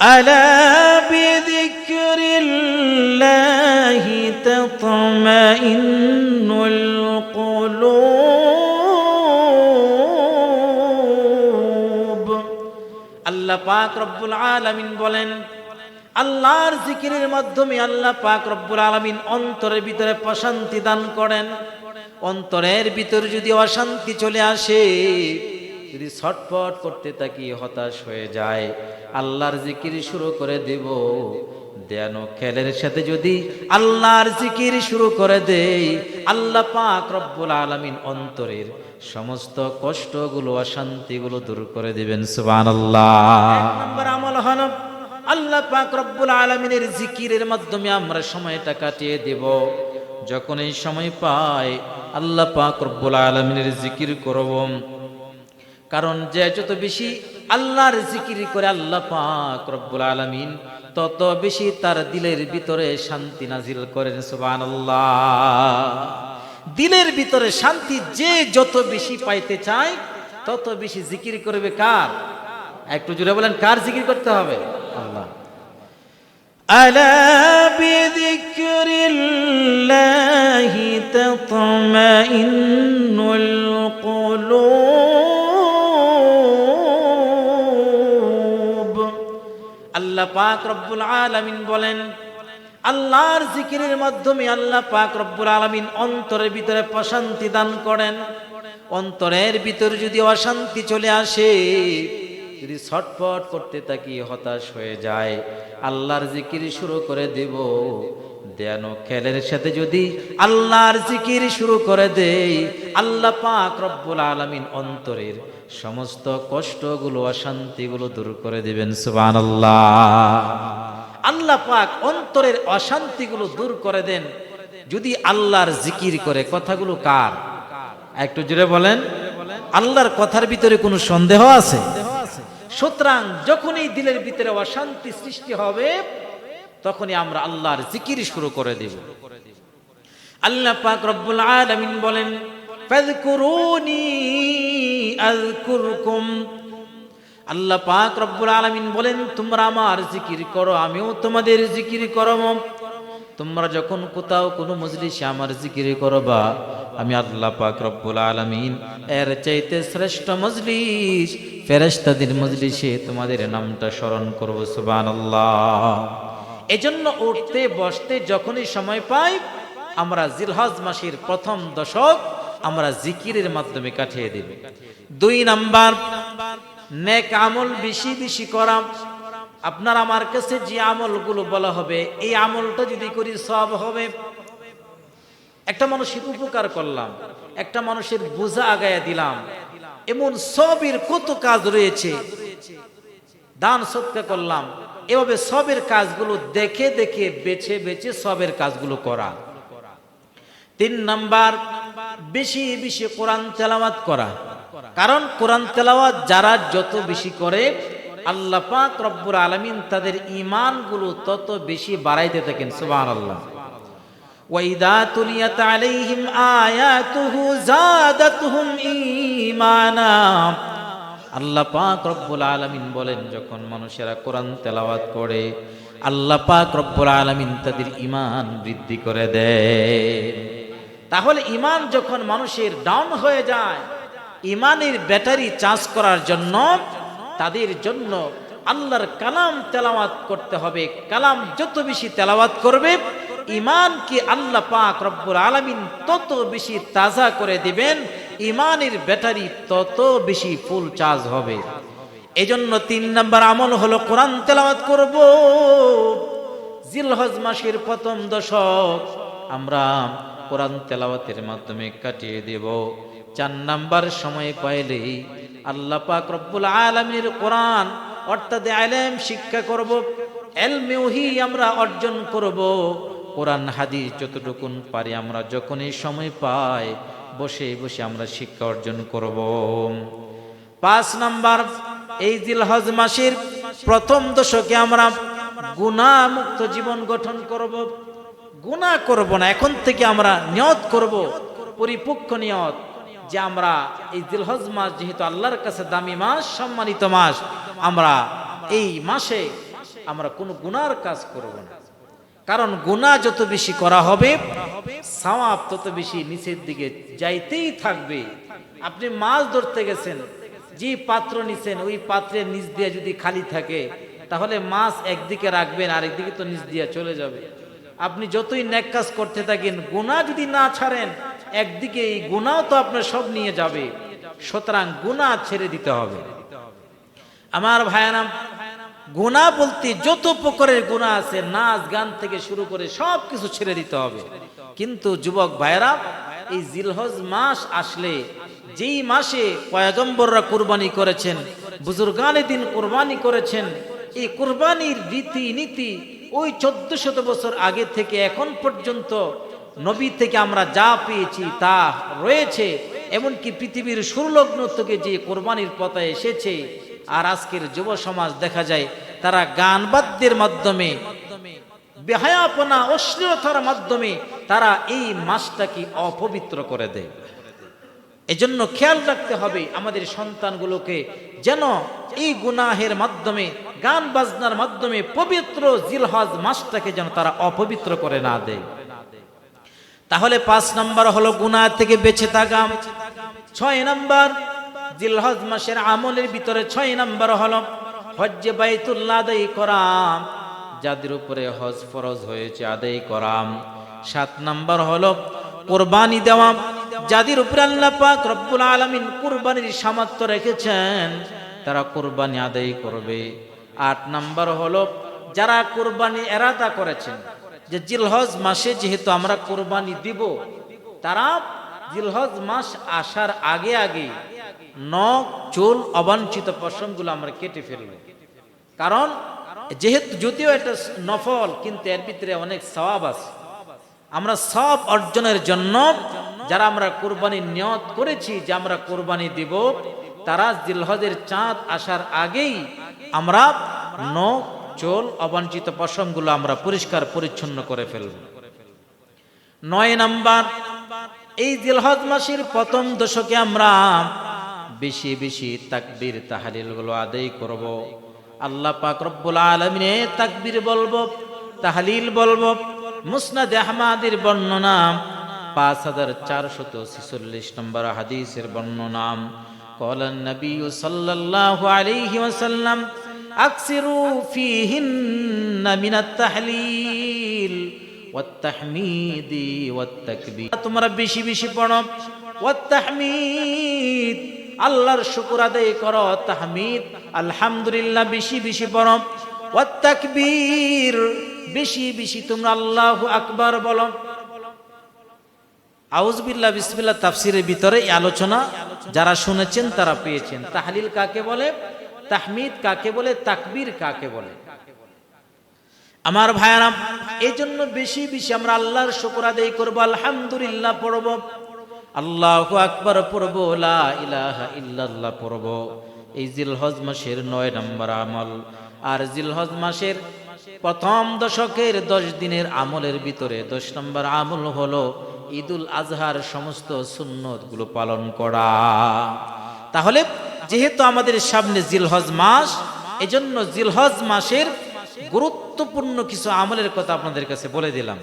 ألا بذكر الله تطمئن القلوب আল্লাহ পাক রব্বুল আলামিন বলেন আল্লাহর জিকিরের মাধ্যমে আল্লাহ পাক রব্বুল আলামিন অন্তরের ভিতরে প্রশান্তি দান করেন অন্তরের ভিতরে যদি অশান্তি চলে আসে যদি ছটফট করতে থাকি, হতাশ হয়ে যায়। আল্লাহর জিকির শুরু করে দেব। দেন খেলের সাথে যদি আল্লাহর জিকির শুরু করে দেই, আল্লাহ পাক রব্বুল আলামিন অন্তরের সমস্ত কষ্টগুলো, অশান্তিগুলো দূর করে দিবেন, সুবহানাল্লাহ। নম্বর আমল হলো, আল্লাহ পাক রব্বুল আলামিনের জিকিরের মাধ্যমে আমরা সময়টা কাটিয়ে দেব। যখন এই সময় পাই, আল্লাহ পাক রব্বুল আলামিনের জিকির করব। কারণ যে যত বেশি আল্লাহর জিকির করে আল্লাহ পাক রব্বুল আলামিন তত বেশি তার দিলের ভিতরে শান্তি নাজিল করেন সুবহানাল্লাহ দিলের ভিতরে শান্তি যে যত বেশি পাইতে চায় তত বেশি জিকির করবে কার একটু জুড়ে বলেন কার জিকির করতে হবে আল্লাহ ألا بذكر الله تطمئن القلوب পাক রব্বুল আলামিন বলেন, আল্লাহর জিকিরের মাধ্যমে আল্লাহ পাক রব্বুল আলামিন অন্তরের ভিতরে প্রশান্তি দান করেন। অন্তরের ভিতরে যদি অশান্তি চলে আসে, যদি ছটফট করতে থাকি হতাশ হয়ে যায়, আল্লাহর জিকির শুরু করে দেব। দেন খেলের সাথে যদি আল্লাহর জিকির শুরু করে দেই, আল্লাহ পাক রব্বুল আলামিন অন্তরের সমস্ত কষ্টগুলো, অশান্তিগুলো দূর করে দিবেন, সুবহানাল্লাহ। আল্লাহ পাক অন্তরের অশান্তিগুলো দূর করে দেন। যদি আল্লাহর জিকির করে, কথাগুলো কার? একটু জুড়ে বলেন। আল্লাহর কথার ভিতরে কোনো সন্দেহ আছে? সুতরাং যখনই দিলের ভিতরে অশান্তি সৃষ্টি হবে তখনই আমরা আল্লাহর জিকির শুরু করে দেব। আল্লাহ পাক রব্বুল আলামিন বলেন, ফাযকুরুনি আযকুরকুম। আল্লাহ পাক রব্বুল আলামিন বলেন, তোমরা আমার জিকির করো, আমিও তোমাদের জিকির করব। তোমরা যখন কোথাও কোনো মজলিসে আমার জিকির করবা, আমি আল্লাহ পাক রব্বুল আলামিন এর চাইতে শ্রেষ্ঠ মজলিস, ফেরেশতাদের মজলিসে তোমাদের নামটা স্মরণ করব, সুবহানাল্লাহ। এজন্য উঠতে, বসতে যখনই সময় পাই, আমরা জিলহজ মাসের প্রথম দশক আমরা জিকিরের মাধ্যমে কাটিয়ে দেব। দুই নাম্বার, নেক আমল বেশি বেশি করা। আপনার আমার কাছে যে আমলগুলো বলা হবে, এই আমলটা যদি করি সব হবে। একটা মানুষের উপকার করলাম, একটা মানুষের বোঝা আগায়া দিলাম। এমন সবের কত কাজ রয়েছে। দান সৎকা করলাম এভাবে সবের কাজগুলো দেখে দেখে, বেছে বেছে সবের কাজগুলো করা। তিন নাম্বার, বেশি বেশি কোরআন তেলাওয়াত করা। কারণ কোরআন তেলাওয়াত যারা যত বেশি করে, আল্লাহ পাক রব্বুর আলামিন তাদের ঈমানগুলো তত বেশি বাড়াইতে থাকেন, সুবহানাল্লাহ। ওয়াইদা তুলিয়াত আলাইহিম আয়াতুহু জাদাতুহুম ঈমানা। আল্লাহ পাক রব্বুল আলামিন বলেন, যখন মানুষেরা কোরআন তেলাওয়াত করে, আল্লাহ পাক রব্বুল আলামিন তাদের ইমান বৃদ্ধি করে দেয় তাহলে ইমান যখন মানুষের ডাউন হয়ে যায় ইমানের ব্যাটারি চার্জ করার জন্য তাদের জন্য আল্লাহর কালাম তেলাওয়াত করতে হবে। কালাম যত বেশি তেলাওয়াত করবে ইমানকে আল্লাহ পাক রব্বুল আলামিন তত বেশি তাজা করে দিবেন ইমানের ব্যাটারি তত বেশি ফুল চার্জ হবে। এজন্য তিন নাম্বার আমল হলো কোরআন তেলাওয়াত করব। জিলহজ মাসের প্রথম দশক আমরা কোরআন তেলাওয়াতের মাধ্যমে কাটিয়ে দেব। চার নাম্বার সময় পাইলেই আল্লাহ পাক রব্বুল আলমীর কোরআন, অর্থাৎ আলেম শিক্ষা করব এলমেওহি আমরা অর্জন করব। কোরআন, হাদিস যতটুকুন পারি আমরা যখনই সময় পাই বসে বসে আমরা শিক্ষা অর্জন করব। পাঁচ নাম্বার, এই জিলহজ মাসের প্রথম দশকে আমরা গুণামুক্ত জীবন গঠন করব। গুণা করব না, এখন থেকে আমরা নিয়ত করব পরিপক্ষ নিয়ত যে আমরা এই দিলহজ মাস যেহেতু আল্লাহর কাছে দামি মাস, সম্মানিত মাস, আমরা এই মাসে আমরা কোনো গুনার কাজ করব না। কারণ গুনাহ যত বেশি করা হবে, সওয়াব তত বেশি নিচের দিকে যাইতেই থাকবে। আপনি মাছ ধরতে গেছেন, যে পাত্র নিছেন, ওই পাত্রের নিচ দিয়ে যদি খালি থাকে, তাহলে মাছ একদিকে রাখবেন, আরেকদিকে তো নিচ দিয়ে চলে যাবে। আপনি যতই ন্যাক কাজ করতে থাকেন, গুনাহ যদি না ছাড়েন, একদিকে এই গুনাও তো আপনার সব নিয়ে যাবে। সুতরাং গুনাহ ছেড়ে দিতে হবে। আমার ভাইয়ানাম গুণা বলতে যত প্রকারের গুণা আছে, নাচ গান থেকে শুরু করে সব কিছু ছেড়ে দিতে হবে। কিন্তু যুবক ভাইরা এই জিলহজ মাস আসলে যেই মাসে পয়গম্বররা কুরবানি করেছেন, বুজুর্গানে দিন কুরবানি করেছেন, এই কুরবানির রীতি নীতি ওই চোদ্দ শত বছর আগে থেকে এখন পর্যন্ত নবী থেকে আমরা যা পেয়েছি তা রয়েছে। এমনকি পৃথিবীর সুরলগ্ন থেকে যে কোরবানির পথে এসেছে আর আজকের যুব সমাজ দেখা যায়, তারা গান বাদ্যের মাধ্যমে, বেহায়াপনা, অশ্লীলতার মাধ্যমে তারা এই মাসটাকে অপবিত্র করে দেয়। এজন্য খেয়াল রাখতে হবে আমাদের সন্তানগুলোকে যেন এই গুনাহের মাধ্যমে, গান বাজনার মাধ্যমে, পবিত্র জিলহজ মাসটাকে যেন তারা অপবিত্র করে না দেয়। তাহলে পাঁচ নাম্বার হলো গুনাহ থেকে বেঁচে থাকা। ছয় নাম্বার জিলহজ মাসের আমলের ভিতরে ছয় নম্বর হল হজ্জে বাইতুল্লাহ আদায় করাম যাদের উপরে হজ ফরজ হয়েছে আদায় করাম সাত নম্বর হল কোরবানি দেওয়া। যাদের উপরে আল্লাহ পাক রব্বুল আলামিন কুরবানির সামর্থ্য রেখেছেন, তারা কোরবানি আদায় করবে। আট নম্বর হল যারা কোরবানি এরাদা করেছেন, যে জিলহজ মাসে যেহেতু আমরা কোরবানি দিব, তারা জিলহজ মাস আসার আগে আগে নখ, চুল, অবাঞ্ছিত পশমগুলো আমরা কেটে ফেলব। কারণ যেহেতু যদিও এটা নফল, কিন্তু এর ভিতরে অনেক সওয়াব আছে। আমরা সব অর্জনের জন্য যারা আমরা কোরবানি নিয়ত করেছি যে আমরা কোরবানি দিব, তারা জিলহজের চাঁদ আসার আগেই আমরা নখ, চোল, অবাঞ্ছিত পশমগুলো আমরা পরিষ্কার পরিচ্ছন্ন করে ফেলব। নয় নাম্বার, এই জিলহজ মাসের প্রথম দশকে আমরা বেশি বেশি তাকবীর তাহালিল গুলো আদায় করব আল্লাহ পাক রব্বুল আলমিনে তাকবীর বলবো তাহালিল বলবো মুসনাদ আহমাদের বর্ণনা পাঁচ হাজার চারশত ছিচল্লিশ নম্বর হাদিসের বর্ণনা قال النبي صلى الله عليه وسلم أكثروا فيهن من التحليل والتحميد والتكبير তোমরা বেশি বেশি পড়ো والتحميد আল্লাহর শুকর আদায় করো, তাহমিদ, আলহামদুলিল্লাহ, বেশি বেশি পড়ো। ওয়াত্তাকবীর বেশি বেশি তোমরা আল্লাহু আকবার বলো। আউজবিল্লাহ বিসমিল্লাহ তাফসিরের ভিতরে আলোচনা যারা শুনেছেন, তারা পেয়েছেন। তাহলিল কাকে বলে? তাহমিদ কাকে বলে? তাকবীর কাকে বলে? আমার ভাইয়ারাম এই জন্য বেশি বেশি আমরা আল্লাহর শুকর আদায় করব, আলহামদুলিল্লাহ পড়ব। আল্লাহ আকবর পড়ব, লা ইলাহা ইল্লাল্লাহ পড়ব। এই জিলহজ মাসের নয় নম্বর আমল। আর জিলহজ মাসের প্রথম দশকের দশ দিনের আমলের ভিতরে দশ নম্বর আমল হলো ঈদুল আজহার সমস্ত সুন্নতগুলো পালন করা। তাহলে যেহেতু আমাদের সামনে জিলহজ মাস, এজন্য জিলহজ মাসের গুরুত্বপূর্ণ কিছু আমলের কথা আপনাদের কাছে বলে দিলাম।